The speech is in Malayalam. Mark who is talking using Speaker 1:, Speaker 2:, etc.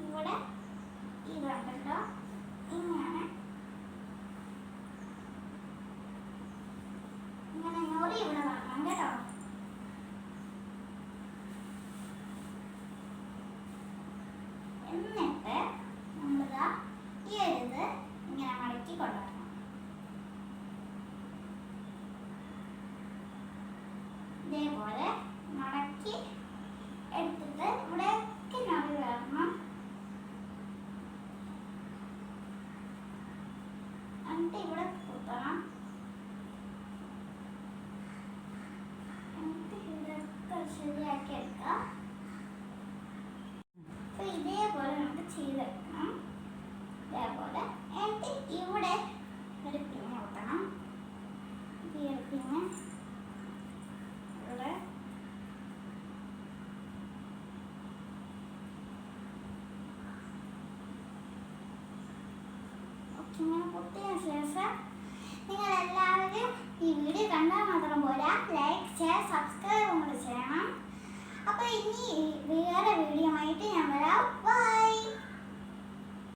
Speaker 1: ഇവിടെ ഇതുണ്ടല്ലോ. ഇങ്ങനെ ഇവിടെ എന്നിട്ട് നമ്മളിതാ ഈ ഇത് ഇങ്ങനെ മടക്കി കൊണ്ടുവരണം ഇതേപോലെ മടക്കി എടുത്തിട്ട് ഇവിടെയൊക്കെ ഞൊറി വരണം എന്നിട്ട് ഇവിടെ കുത്തണം എന്നിട്ട് ഇവിടെയൊക്കെ ശരിയാക്കി എടുക്കാം. അപ്പൊ ഇതേപോലെ നമുക്ക് ചെയ്തെടുക്കണം. ഇതേപോലെ എന്നിട്ട് ഇവിടെ ഒരു പിന്ന് കുത്തണം ഈ ഒരു പിന്ന് ഇവിടെ ഓക്കെ ഇങ്ങനെ കുത്തിയ ശേഷം നിങ്ങൾ എല്ലാവരും ഈ വീഡിയോ കണ്ടാൽ മാത്രം പോരാ. ലൈക്ക് ഷെയർ സബ്സ്ക്രൈബ് കൂടി ചെയ്യണം. അപ്പോൾ ഇനി വേറെ വീഡിയോ ആയിട്ട് ഞാൻ